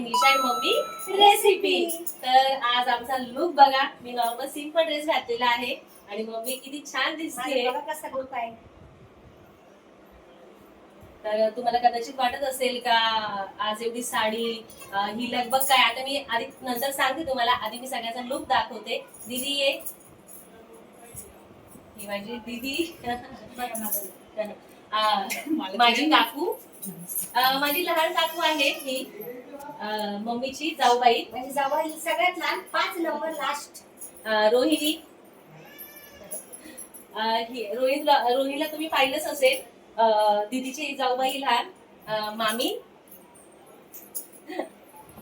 निशा आणि mummy recipe तर आज आमचा लुक बघा. मी नॉर्मल सिंपल ड्रेस घातलेला आहे. आणि मम्मी किती छान दिसते कसा ग्रुप आहे. तर तुम्हाला कदाचित वाटत असेल का आज एवढी साडी ही लगबग काय? आता मी आधी नंतर सांगते तुम्हाला. आधी मी सगळ्याचा लुक दाखवते. दीदी ये. ही माझी दीदी. माझं. काकू. माझी लहान काकू आहे ही. मम्मीची जाऊबाई. म्हणजे ही सगळ्यात लहान पाच नंबर लास्ट रोहिणी. अं, रोहितला रोहिणीला तुम्ही पाहिलंच असेल. अं, दीदीची जाऊबाई लहान. मामी.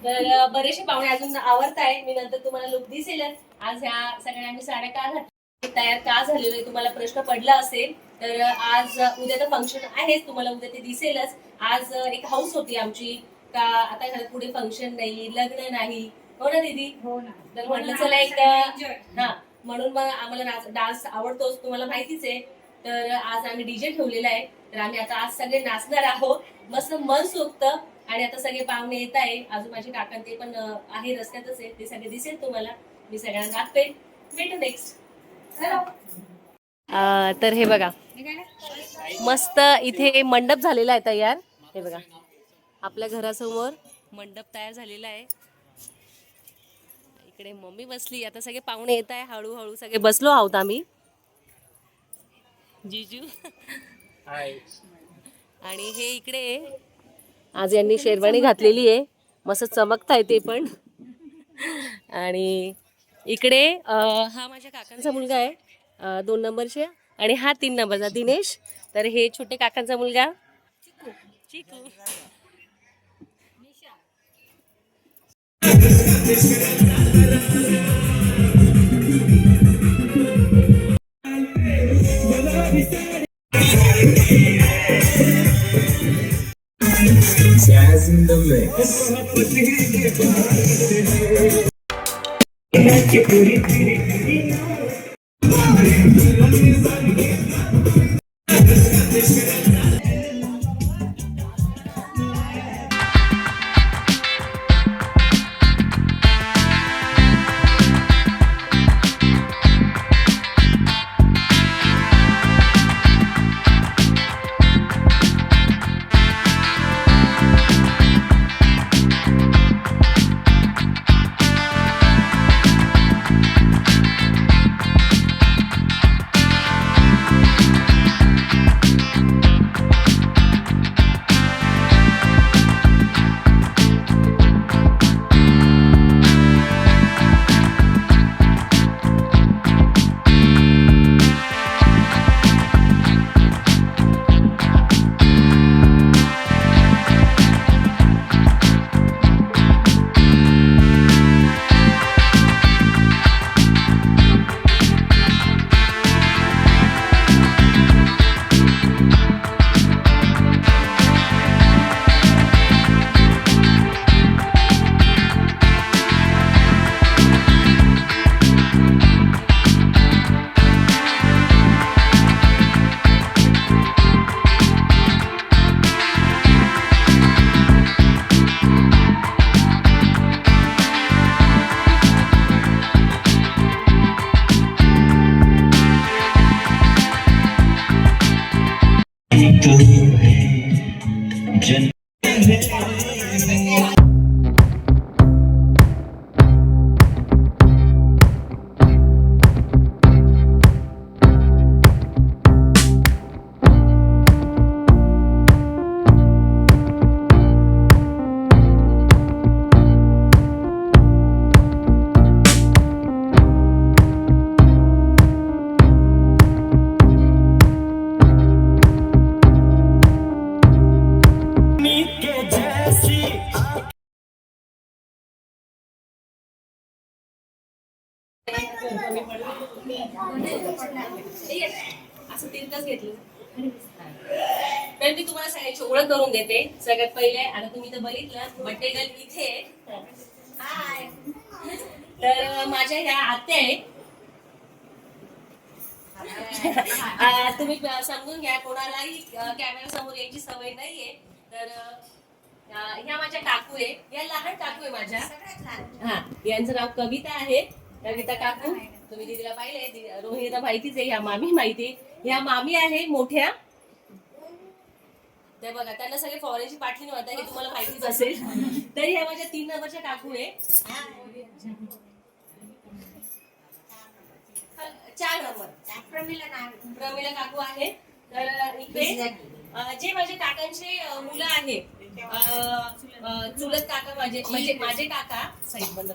तर बरेचसे पाहुणे अजून आवडत आहे मी नंतर तुम्हाला लुक दिसेलच. आज ह्या सगळ्या आम्ही साड्या का घातल्या? तयार का झालेलो आहे तुम्हाला प्रश्न पडला असेल तर आज उद्या तर फंक्शन आहेच तुम्हाला उद्या ते दिसेलच. आज एक हाऊस होती आमची का आता घरात पुढे फंक्शन नाही लग्न नाही. हो ना दीदी? हो ना. तर म्हटलं चला एक. हा म्हणून मग आम्हाला नाच डान्स आवडतोच तुम्हाला माहितीच आहे. तर आज आम्ही डीजे ठेवलेला आहे. तर आम्ही आता आज सगळे नाचणार आहोत. मस्त मन सोबत आणि आता सगळे पाहुणे येत आहे. अजून माझे काका ते पण आहे रस्त्यातच आहे. ते सगळे दिसेल तुम्हाला. मी सगळ्यांना दाखवेन. भेटू नेक्स्ट तर हे बघा. मस्त इथे मंडप झालेला आहे तयार. हे बघा. आपल्या घरासमोर मंडप तयार झालेला आहे. इकडे मम्मी बसली. आता सगळे पाहुणे येत आहे. हळूहळू सगळे बसलो आहोत आम्ही. जिजू. आणि हे इकडे आज यांनी शेरवाणी घातलेली आहे. मस्त चमकताय ते पण. आणि इकडे अं, हा माझ्या काकांचा मुलगा आहे. अं, दोन नंबरचे आणि हा तीन नंबरचा दिनेश. तर हे छोटे काकांचा मुलगा. चिकू. Jazz in the mix. Я теперь असं तिरकच घेतलं. तर मी तुम्हाला सगळ्याची ओळख करून देते. सगळ्यात पहिले आता तुम्ही तर बघितलं मटेरियल इथे. हाय तर माझ्या ह्या आत्या आहे तुम्ही समजून घ्या कोणालाही कॅमेरा समोर यायची सवय नाहीये. तर ह्या माझ्या काकू आहे या लहान काकू आहे माझ्या. हा यांचं नाव कविता आहे. कविता काकू. तुम्ही दिदीला पाहिले रोहिणीला माहितीच आहे ह्या मामी माहिती. ह्या मामी आहे मोठ्या. ते बघा त्यांना सगळे फॉरेनची पाठली नव्हता हे तुम्हाला माहितीच असेल. तरी ह्या माझ्या तीन नंबरच्या काकू आहे चार नंबर. प्रमिला प्रमिला काकू आहे. तर इथे अं, जे माझे काकांचे मुलं आहे अं, अं, चुलत काका माझे म्हणजे माझे काका. साईड बंद.